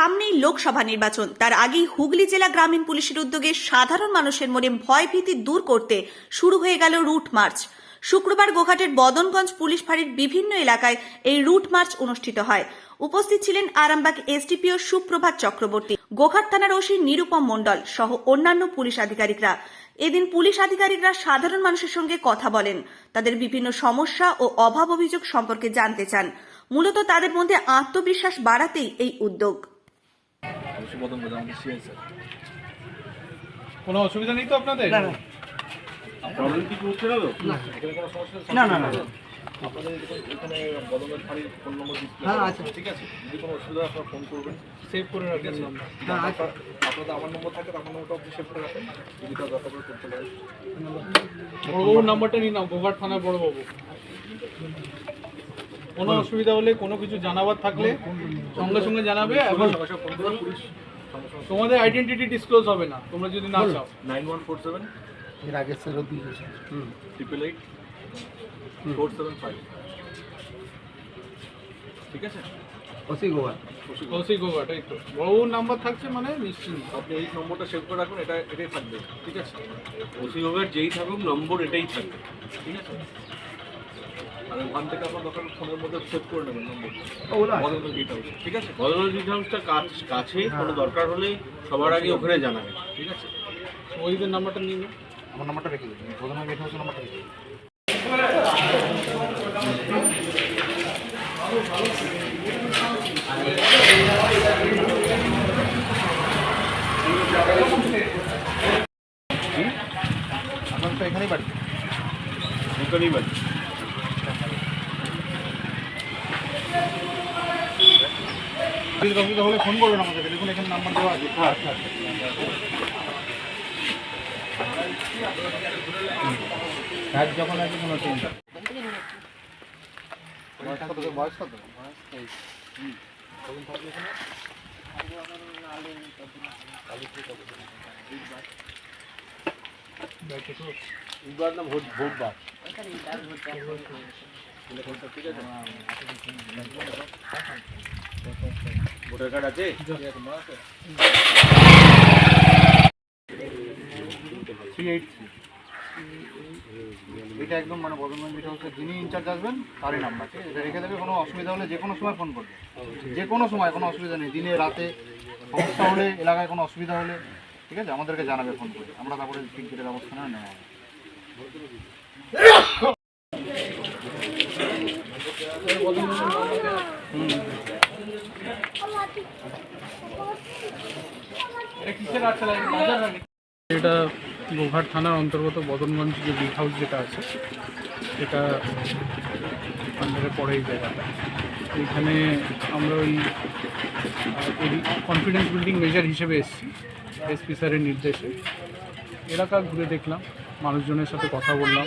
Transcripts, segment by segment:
সামনেই লোকসভা নির্বাচন। তার আগেই হুগলি জেলা গ্রামীণ পুলিশের উদ্যোগে সাধারণ মানুষের মনে ভয় ভীতি দূর করতে শুরু হয়ে গেল রুট মার্চ। শুক্রবার গোঘাটের বদনগঞ্জ পুলিশ ফাঁড়ির বিভিন্ন এলাকায় এই রুট মার্চ অনুষ্ঠিত হয়। উপস্থিত ছিলেন আরামবাগ এসডিপিও সুপ্রভাত চক্রবর্তী, গোঘাট থানার ওসি নিরুপম মণ্ডল সহ অন্যান্য পুলিশ আধিকারিকরা। এদিন পুলিশ আধিকারিকরা সাধারণ মানুষের সঙ্গে কথা বলেন। তাদের বিভিন্ন সমস্যা ও অভাব অভিযোগ সম্পর্কে জানতে চান। মূলত তাদের মধ্যে আত্মবিশ্বাস বাড়াতেই এই উদ্যোগ। বদন করে আমাদের সিআই স্যার কোনো অসুবিধা নেই তো আপনাদের? প্রবলেম কিছু হচ্ছে না তো? এখানে কোনো সমস্যা নেই? না, না, না। আপনাদের এখানে- বদনের ফাঁড়ির ফোন নম্বর ডিসপ্লে হ্যাঁ, আছে। ঠিক আছে? যদি কোনো অসুবিধা হয় আপনারা ফোন করবেন। সেভ করে রাখবেন নাম্বার হ্যাঁ, আছে। আপনার- আপনাদের আমার নম্বর থাকে আমার নম্বরটা আপনি সেভ করে রাখেন। যদি কারও দরকার পড়ে করতে পারেন। বড়বাবুর নাম্বারটা নিন না গোঘাট থানার বড়বাবু। কোনো অসুবিধা হলে কোনো কিছু জানাবার থাকলে সঙ্গে সঙ্গে জানাবে এবং তোমাদের আইডেন্টিটি ডিসক্লোজ হবে না তোমরা যদি না চাও। Nine one four seven. এর আগে স্যারও দিয়েছে। Triple eight four seven five ঠিক আছে? ওসি গোয়া ওসি গোঘাট এই তো। বড়বাবুর নাম্বার থাকছে মানে নিশ্চিন্ত। আপনি এই নম্বরটা সেভ করে রাখুন এটা এটাই থাকবে। ঠিক আছে? ওসি ওভার যেই থাকুক নম্বর এটাই থাকবে। ঠিক আছে? আর ওখান থেকে আপনার দরকার ফোনের মধ্যে সেভ করে নেবেন নম্বর। গেট হাউস ঠিক আছে? বদল ডিটেলসটা কাছ কাছে কোনো দরকার হলে সবার আগে ওখানে জানাবে ঠিক আছে? ওইদের নাম্বারটা নিন। আমার নাম্বারটা রেখে দিন প্রথমে গেট হাউসের নাম্বারটা রেখে আপনার তো এখানেই বাড়ি। ওখানেই বাড়ি। যদি অসুবিধা হলে ফোন করবেন আমাকে দেখুন এখানে নাম্বার দেওয়া আছে। আচ্ছা কাজ যখন আছে কোনো চিন্তা বয়স কত বয়স কত ভোট ভোট বার ভোটার কার্ড আছে এটা একদম মানে বদলগঞ্জ যেটা হচ্ছে যিনি ইনচার্জ আসবেন তারই নাম্বার ঠিক এটা রেখে দেবে কোনো অসুবিধা হলে যে কোনো সময় ফোন করবে যে কোনো সময় কোনো অসুবিধা নেই দিনে রাতে সমস্যা হলে এলাকায় কোনো অসুবিধা হলে ঠিক আছে, আমাদেরকে জানাবে ফোন করে। আমরা তারপরে টিকিটের ব্যবস্থা নেওয়া নেওয়া হবে এটা গোঘাট থানার অন্তর্গত বদনগঞ্জ যে বিগ হাউস যেটা আছে সেটা আন্ডারে পড়ে এই জায়গাটা এইখানে আমরা ওই কনফিডেন্স বিল্ডিং মেজার হিসেবে এসেছি এসপি স্যারের নির্দেশে। এলাকা ঘুরে দেখলাম, মানুষজনের সাথে কথা বললাম।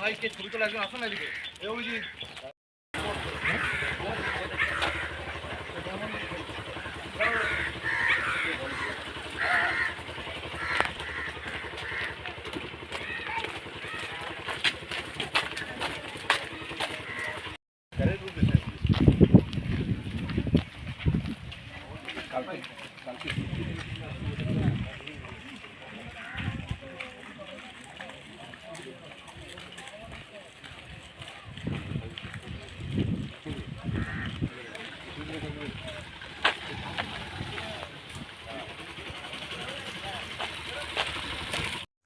ভাই কে ছবি তোলা একজন আসুন না এদিকে। এ অভিজিৎ। 赶快赶快